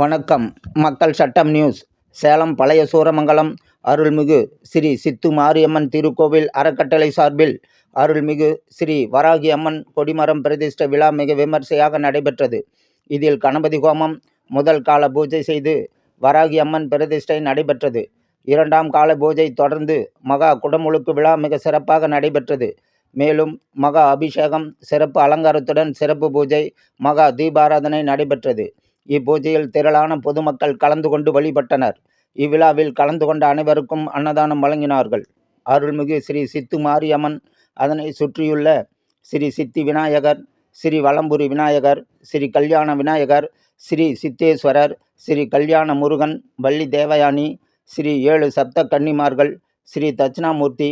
வணக்கம். மக்கள் சட்டம் நியூஸ். சேலம் பழைய சூரமங்கலம் அருள்மிகு ஸ்ரீ சித்து மாரியம்மன் திருக்கோவில் அறக்கட்டளை சார்பில் அருள்மிகு ஸ்ரீ வராகி அம்மன் கொடிமரம் பிரதிஷ்டை விழா மிக விமர்சையாக நடைபெற்றது. இதில் கணபதி ஹோமம் முதல் கால பூஜை செய்து வராகி அம்மன் பிரதிஷ்டை நடைபெற்றது. இரண்டாம் கால பூஜை தொடர்ந்து மகா குடமுழுக்கு விழா மிக சிறப்பாக நடைபெற்றது. மேலும் மகா அபிஷேகம் சிறப்பு அலங்காரத்துடன் சிறப்பு பூஜை மகா தீபாராதனை நடைபெற்றது. இப்பூஜையில் திரளான பொதுமக்கள் கலந்து கொண்டு வழிபட்டனர். இவ்விழாவில் கலந்து கொண்ட அனைவருக்கும் அன்னதானம் வழங்கினார்கள். அருள்மிகு ஸ்ரீ சித்து மாரியம்மன் அதனை சுற்றியுள்ள ஸ்ரீ சித்தி விநாயகர் ஸ்ரீ வலம்புரி விநாயகர் ஸ்ரீ கல்யாண விநாயகர் ஸ்ரீ சித்தேஸ்வரர் ஸ்ரீ கல்யாண முருகன் வள்ளி தேவயானி ஸ்ரீ ஏழு சப்த கன்னிமார்கள் ஸ்ரீ தட்சிணாமூர்த்தி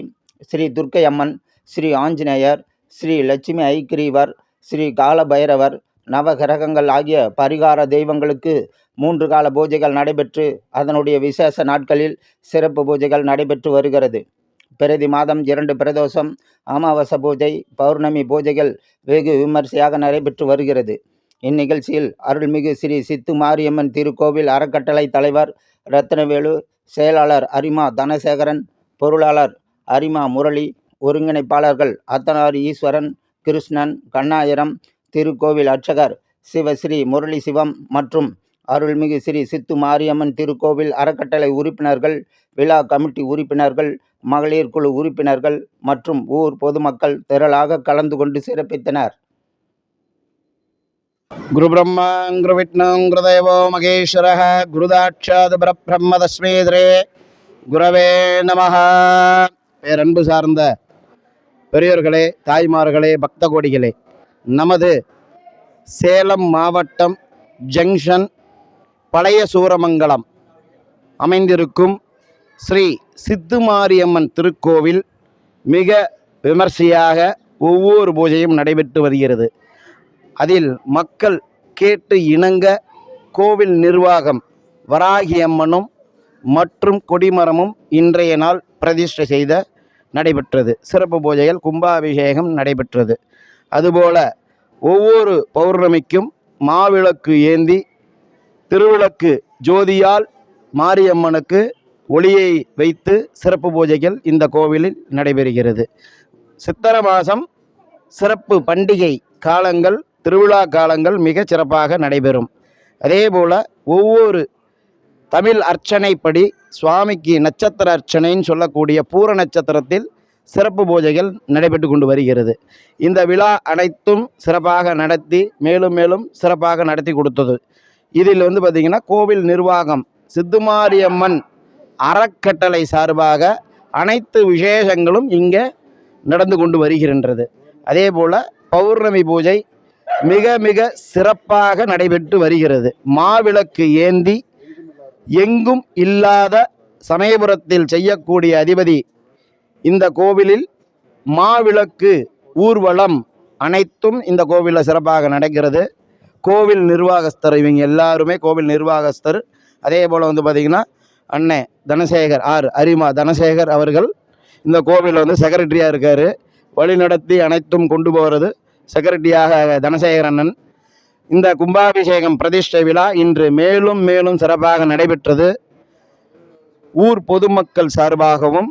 ஸ்ரீ துர்க்கை அம்மன் ஸ்ரீ ஆஞ்சநேயர் ஸ்ரீ லட்சுமி ஐக்கிரீவர் ஸ்ரீ காலபைரவர் நவகிரகங்கள் ஆகிய பரிகார தெய்வங்களுக்கு மூன்று கால பூஜைகள் நடைபெற்று அதனுடைய விசேஷ நாட்களில் சிறப்பு பூஜைகள் நடைபெற்று வருகிறது. பிரதி மாதம் இரண்டு பிரதோஷம் அமாவாசை பூஜை பௌர்ணமி பூஜைகள் வெகு விமர்சையாக நடைபெற்று வருகிறது. இந்நிகழ்ச்சியில் அருள்மிகு ஸ்ரீ சித்து மாரியம்மன் திருக்கோவில் அறக்கட்டளை தலைவர் ரத்னவேலு செயலாளர் அரிமா தனசேகரன் பொருளாளர் அரிமா முரளி ஒருங்கிணைப்பாளர்கள் அத்தனார் ஈஸ்வரன் கிருஷ்ணன் கண்ணாயிரம் திருக்கோவில் அர்ச்சகர் சிவ ஸ்ரீ முரளி சிவம் மற்றும் அருள்மிகு ஸ்ரீ சித்து மாரியம்மன் திருக்கோவில் அறக்கட்டளை உறுப்பினர்கள் விழா கமிட்டி உறுப்பினர்கள் மகளிர் குழு உறுப்பினர்கள் மற்றும் ஊர் பொதுமக்கள் திரளாக கலந்து கொண்டு சிறப்பித்தனர். குரு குரு விஷ்ணும் குருதேவோ மகேஸ்வர குருதாட்சாது பிரம்ம தஸ்மேதரே குரவே நமக பேரன்பு சார்ந்த பெரியோர்களே தாய்மார்களே பக்த கோடிகளே நமது சேலம் மாவட்டம் ஜங்ஷன் பழைய சூரமங்கலம் அமைந்திருக்கும் ஸ்ரீ சித்துமாரியம்மன் திருக்கோவில் மிக விமர்சையாக ஒவ்வொரு பூஜையும் நடைபெற்று வருகிறது. அதில் மக்கள் கேட்டு இணங்க கோவில் நிர்வாகம் வராகியம்மனும் மற்றும் கொடிமரமும் இன்றைய நாள் பிரதிஷ்டை செய்த நடைபெற்றது. சிறப்பு பூஜைகள் கும்பாபிஷேகம் நடைபெற்றது. அதுபோல ஒவ்வொரு பௌர்ணமிக்கும் மாவிளக்கு ஏந்தி திருவிளக்கு ஜோதியால் மாரியம்மனுக்கு ஒளியை வைத்து சிறப்பு பூஜைகள் இந்த கோவிலில் நடைபெறுகிறது. சித்திர மாதம் சிறப்பு பண்டிகை காலங்கள் திருவிழா காலங்கள் மிக சிறப்பாக நடைபெறும். அதேபோல் ஒவ்வொரு தமிழ் அர்ச்சனைப்படி சுவாமிக்கு நட்சத்திர அர்ச்சனைன்னு சொல்லக்கூடிய பூர நட்சத்திரத்தில் சிறப்பு பூஜைகள் நடைபெற்று கொண்டு வருகிறது. இந்த விழா அனைத்தும் சிறப்பாக நடத்தி மேலும் மேலும் சிறப்பாக நடத்தி கொடுத்தது. இதில் வந்து பார்த்திங்கன்னா கோவில் நிர்வாகம் சித்துமாரியம்மன் அறக்கட்டளை சார்பாக அனைத்து விசேஷங்களும் இங்கே நடந்து கொண்டு வருகின்றது. அதே போல் பௌர்ணமி பூஜை மிக மிக சிறப்பாக நடைபெற்று வருகிறது. மாவிளக்கு ஏந்தி எங்கும் இல்லாத சமயபுரத்தில் செய்யக்கூடிய அதிபதி இந்த கோவிலில் மாவிளக்கு ஊர்வலம் அனைத்தும் இந்த கோவிலில் சிறப்பாக நடக்கிறது. கோவில் நிர்வாகஸ்தர் இவங்க எல்லாருமே கோவில் நிர்வாகஸ்தர். அதே போல் வந்து பார்த்திங்கன்னா அண்ணே தனசேகர் ஆர் அரிமா தனசேகர் அவர்கள் இந்த கோவிலில் வந்து செக்ரட்டரியாக இருக்கார். வழிநடத்தி அனைத்தும் கொண்டு போகிறது செக்ரட்டரியாக தனசேகர் அண்ணன். இந்த கும்பாபிஷேகம் பிரதிஷ்டை விழா இன்று மேலும் மேலும் சிறப்பாக நடைபெற்றது. ஊர் பொதுமக்கள் சார்பாகவும்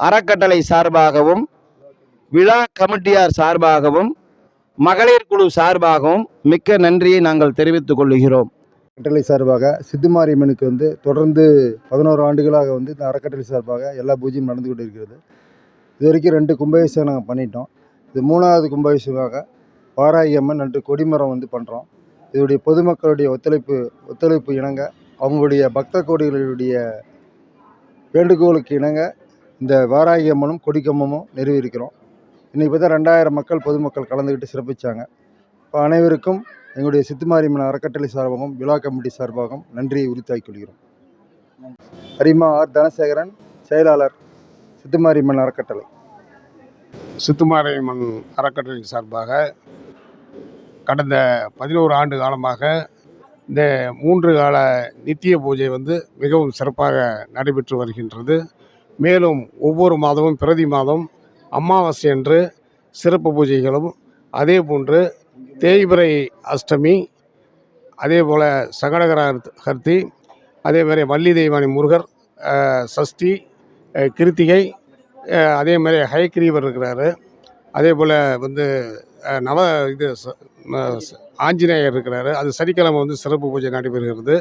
அறக்கட்டளை சார்பாகவும் விழா கமிட்டியார் சார்பாகவும் மகளிர் குழு சார்பாகவும் மிக்க நன்றியை நாங்கள் தெரிவித்துக் கொள்கிறோம். அறக்கட்டளை சார்பாக சித்துமாரியம்மனுக்கு வந்து தொடர்ந்து பதினோரு ஆண்டுகளாக வந்து இந்த அறக்கட்டளை சார்பாக எல்லா பூஜையும் நடந்து கொண்டு இருக்கிறது இது வரைக்கும் ரெண்டு கும்பாபிஷேகம் நாங்கள் பண்ணிட்டோம். இது மூணாவது கும்பாபிஷேகமாக வாராகி அம்மன் ரெண்டு கொடிமரம் வந்து பண்ணுறோம் இதோடைய பொதுமக்களுடைய ஒத்துழைப்பு ஒத்துழைப்பு இணங்க அவங்களுடைய பக்த கோடிகளுடைய வேண்டுகோளுக்கு இணங்க இந்த வாராகி அம்மனும் கொடிக்கம்பமும் நிறுவியிருக்கிறோம் இன்றைக்கி பார்த்தா ரெண்டாயிரம் மக்கள் பொதுமக்கள் கலந்துக்கிட்டு சிறப்பிச்சாங்க. இப்போ அனைவருக்கும் எங்களுடைய சித்துமாரியம்மன் அறக்கட்டளை சார்பாகவும் விழா கமிட்டி சார்பாகவும் நன்றியை உரித்தாக்கிக் கொள்கிறோம். அரிமா ஆர். தனசேகரன் செயலாளர் சித்துமாரியம்மன் அறக்கட்டளை. சித்துமாரியம்மன் அறக்கட்டளை சார்பாக கடந்த பதினோரு ஆண்டு காலமாக இந்த மூன்று கால நித்திய பூஜை வந்து மிகவும் சிறப்பாக நடைபெற்று வருகின்றது. மேலும் ஒவ்வொரு மாதமும் பிரதி மாதம் அமாவாசை அன்று சிறப்பு பூஜைகளும் அதே போன்று தேய்பிரை அஷ்டமி அதே போல் சகடகர ஹர்த்தி அதே மாதிரி வள்ளி தெய்வானி முருகர் சஷ்டி கிருத்திகை அதே மாதிரி ஹயக்ரீவர் இருக்கிறாரு. அதே போல் வந்து நவ இது ஆஞ்சநேயர் இருக்கிறாரு. அது சனிக்கிழமை வந்து சிறப்பு பூஜை நடைபெறுகிறது.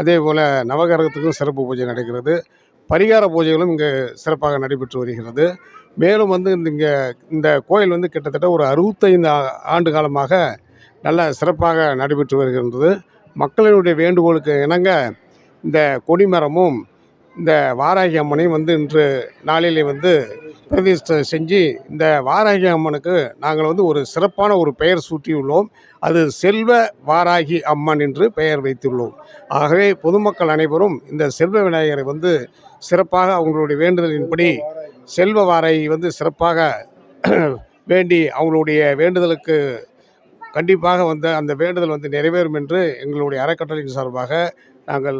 அதே போல் நவகிரகத்துக்கும் சிறப்பு பூஜை நடக்கிறது பரிகார பூஜைகளும் இங்கே சிறப்பாக நடைபெற்று வருகிறது. மேலும் வந்து இந்த இங்கே இந்த கோயில் வந்து கிட்டத்தட்ட ஒரு அறுபத்தைந்து ஆண்டு காலமாக நல்ல சிறப்பாக நடைபெற்று வருகின்றது. மக்களினுடைய வேண்டுகோளுக்கு இணங்க இந்த கொடிமரமும் இந்த வாராகி அம்மனையும் வந்து இன்று நாளிலே வந்து பிரதிஷ்டை செஞ்சு இந்த வாராகி அம்மனுக்கு நாங்கள் வந்து ஒரு சிறப்பான ஒரு பெயர் சூட்டியுள்ளோம். அது செல்வ வாராகி அம்மன் என்று பெயர் வைத்துள்ளோம். ஆகவே பொதுமக்கள் அனைவரும் இந்த செல்வ விநாயகரை வந்து சிறப்பாக அவங்களுடைய வேண்டுதலின்படி செல்வ வாராகி வந்து சிறப்பாக வேண்டி அவங்களுடைய வேண்டுதலுக்கு கண்டிப்பாக வந்து அந்த வேண்டுதல் வந்து நிறைவேறும் என்று எங்களுடைய அறக்கட்டளையின் சார்பாக நாங்கள்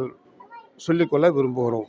சொல்லிக்கொள்ள விரும்புகிறோம்.